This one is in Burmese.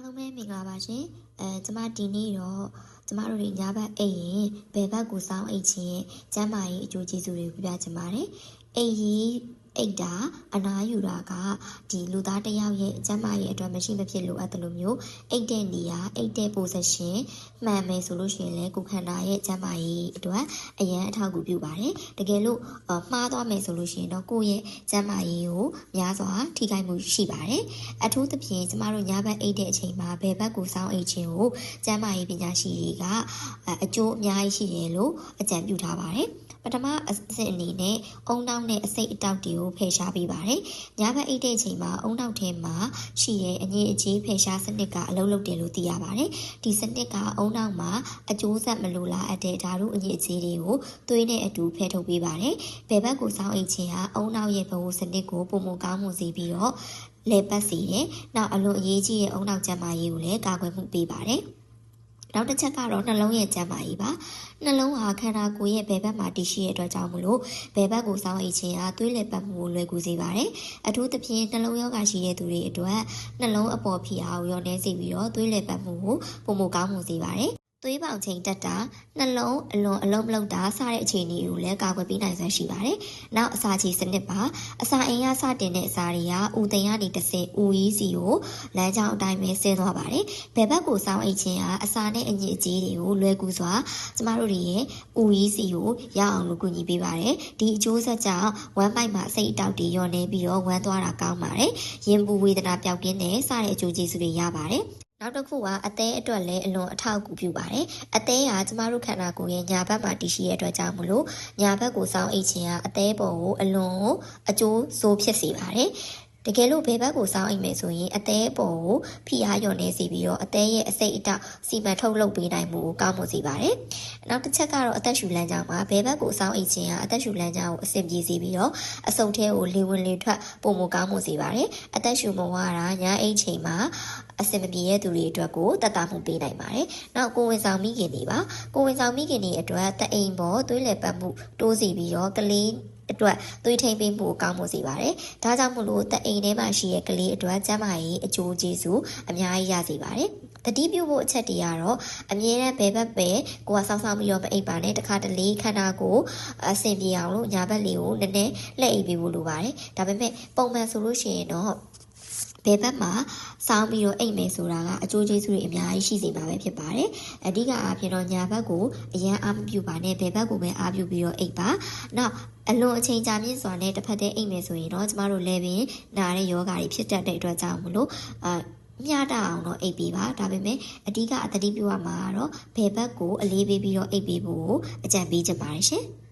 အားလုံးပဲမင်္ဂလာပါရှင်အဲကျမဒီနေ့တော့ကျမတို့တွေညဘက်အိပ်ရင်ဘယ်ဘက်ကိုစောင်းအိပ်ခြင်းရဲ့ကျန်းမာရေးအကျိုးကျေးဇူးတွေကိုပြပြချင်ပါတယ်အိပ်ရင် အိတ်တာအနားယူတာကဒီလူသားတစ်ယောက်ရဲ့ကျန်းမာရေးအတွက်မရှိမဖြစ်လိုအပ်တယ်လို့မျိုးအိတ်တဲ့နေရာအိတ်တဲ့ position မှန်မယ်ဆိုလို့ရှိရင်လည်းကိုယ်ခန္ဓာရဲ့ကျန်းမာရေးအတွက်အရန်အထောက်အကူပြုပါတယ်တကယ်လို့အမှားသွားမယ်ဆိုလို့ရှိရင်တော့ကိုယ့်ရဲ့ကျန်းမာရေးကိုများစွာထိခိုက်မှုရှိပါတယ်အထူးသဖြင့်ကျမတို့ညဘက်အိတ်တဲ့အချိန်မှာဘယ်ဘက်ကိုစောင်းအိတ်ခြင်းကိုကျန်းမာရေးပညာရှိတွေကအဲအကျိုးအများကြီးရှိတယ်လို့အကြံပြုထားပါတယ်။ပထမအဆင့်အနေနဲ့အုံနောက်နဲ့အစိတ်အတောက်တွေကိုဖယ်ရှားပေးပါတယ်။ညဘက်အိတ်တဲ့အချိန်မှာအုံနောက်ထဲမှာရှိတဲ့အငြိအကျေးဖယ်ရှားစနစ်ကအလုပ်လုပ်တယ်လို့သိရပါတယ်။ဒီစနစ်ကအုံနောက်မှာအကျိုးဆက်မလိုလားအပ်တဲ့ဓာတုအငြိအကျေးတွေကိုသွေးနဲ့အတူဖယ်ထုတ်ပေးပါတယ်။ဘယ်ဘက်ကိုစောင်းအိတ်ခြင်းဟာအုံနောက်ရဲ့ဘဝစနစ်ကိုပုံမကောင်းမှုစေပြီးတော့လေပတ်စီတယ်။နောက်အလွန်အရေးကြီးတဲ့အုံနောက်ကျန်းမာရေးကိုလည်းကာကွယ်မှုပေးပါတယ်။ နောက်တစ်ချက်ကတော့နှလုံးရဲ့ကျန်းမာရေးပါ။နှလုံးဟာခန္ဓာကိုယ်ရဲ့ဘယ်ဘက်မှာတည်ရှိတဲ့အတွက်ကြောင့်မလို့ဘယ်ဘက်ကိုစောင်းအိတ်ခြင်းဟာသွေးလေပတ်မှုကိုလွယ်ကူစေပါတယ်။အထူးသဖြင့်နှလုံးရောဂါရှိတဲ့သူတွေအတွက်နှလုံးအပေါ်ဖိအားကိုရောနှဲစေပြီးတော့သွေးလေပတ်မှုကိုပုံမကောင်းမှုစေပါတယ်။ သွေးပေါင်ချိန်တက်တာနှလုံးအလွန်အလုံးမလုံးတာစတဲ့အခြေအနေကိုလည်းကာကွယ်ပေးနိုင်စွမ်းရှိပါတယ်။နောက်အစာချေစနစ်ပါအစာအိမ်ကစတင်တဲ့အစာတွေကဥသိမ်းကနေတစ်ဆင့်ဥရီးစီကိုလမ်းကြောင်းအတိုင်းပဲဆင်းသွားပါတယ်။ဘယ်ဘက်ကိုစောင်းအိတ်ခြင်းဟာအစာနဲ့အညစ်အကြေးတွေကိုလွယ်ကူစွာကျမတို့တွေရဲ့ဥရီးစီကိုရအောင်လို့ကူညီပေးပါတယ်။ဒီအကျိုးဆက်ကြောင့်ဝမ်းပိုက်မှာစိတ်အတောက်တွေညော့နေပြီးတော့ဝမ်းသွားတာကောင်းပါတယ်။ရင်ပူဝေဒနာပျောက်ကင်းတဲ့စတဲ့အကျိုးကျေးဇူးတွေရပါတယ်။ နောက်တစ်ခုကအသေးအတွက်လည်းအလွန်အထောက်အကူပြုပါတယ်။အသေးကကျမတို့ခန္ဓာကိုယ်ရဲ့ညာဘက်မှာတည်ရှိတဲ့အတွက်ကြောင့်မလို့ညာဘက်ကိုစောင်းအိတ်ခြင်းကအသေးပေါ်ကိုအလွန်ကိုအကျိုးဆိုးဖြစ်စေပါတယ်။ တကယ်လို့ဘယ်ဘက်ကိုစောင်းအိတ်မယ်ဆိုရင်အသေးပေါ်ကိုဖိအားလျော့နေစေပြီးတော့အသေးရဲ့အစိတ်အတောက်စီမံထုတ်လုပ်ပေးနိုင်မှုကိုကောင်းမွန်စေပါတယ်။နောက်တစ်ချက်ကတော့အသက်ရှူလမ်းကြောင်းပါဘယ်ဘက်ကိုစောင်းအိတ်ခြင်းကအသက်ရှူလမ်းကြောင်းကိုအဆင်ပြေစေပြီးတော့အဆုတ်ထဲကိုလေဝင်လေထွက်ပုံမကောင်းမွန်စေပါတယ်။အသက်ရှူမဝါတာညာအိတ်ချိန်မှာအဆင်မပြေတဲ့သူတွေအတွက်ကိုတတ်တာမှုပေးနိုင်ပါတယ်။နောက်ကိုဝင်ဆောင်မိခင်တွေပါကိုဝင်ဆောင်မိခင်တွေအတွက်တအိမ်ပေါ်သွေးလည်ပတ်မှုတိုးစီပြီးတော့ကလေး အတွက်သွေးထိန်ပေးမှုကိုကောင်းမှုစေပါတယ်။ဒါကြောင့်မို့လို့တအိမ်ထဲမှာရှိတဲ့ကလေးအတွက်ကျန်းမာရေးအကျိုးကျေးဇူးအများကြီးရစေပါတယ်။တတိပြုဖို့အချက်တွေကတော့အမြဲတမ်းဘယ်ဘက်ပဲကိုကစောင်းစောင်းပြီးတော့မအိပ်ပါနဲ့တခါတလေခန္ဓာကိုယ်အဆင်ပြေအောင်လို့ညာဘက်လေးကိုနည်းနည်းလှည့်အိပ်ပေးဖို့လိုပါတယ်။ဒါပေမဲ့ပုံမှန်ဆိုလို့ရှိရင်တော့ ဘယ်ဘက်မှာစောင်းပြီးတော့အိတ်မယ်ဆိုတာကအကျိုးကျေးဇူးတွေအများကြီးရှိစေမှာပဲဖြစ်ပါတယ်။အဓိကအားဖြင့်တော့ညာဘက်ကိုအရန်အားမပြုပါနဲ့ဘယ်ဘက်ကိုပဲအားပြုပြီးတော့အိတ်ပါ။နောက်အလွန်အချိန်ကြာမြင့်စွာနဲ့တစ်ဖက်တည်းအိတ်မယ်ဆိုရင်တော့ကျမတို့လည်းပင်နာတဲ့ယောဂါတွေဖြစ်တတ်တဲ့အတွက်ကြောင့်မလို့အာမျှတအောင်တော့အိပ်ပေးပါဒါပေမဲ့အဓိကအသတိပြုရမှာကတော့ဘယ်ဘက်ကိုအလေးပေးပြီးတော့အိပ်ပေးဖို့အကြံပေးချင်ပါတယ်ရှင်။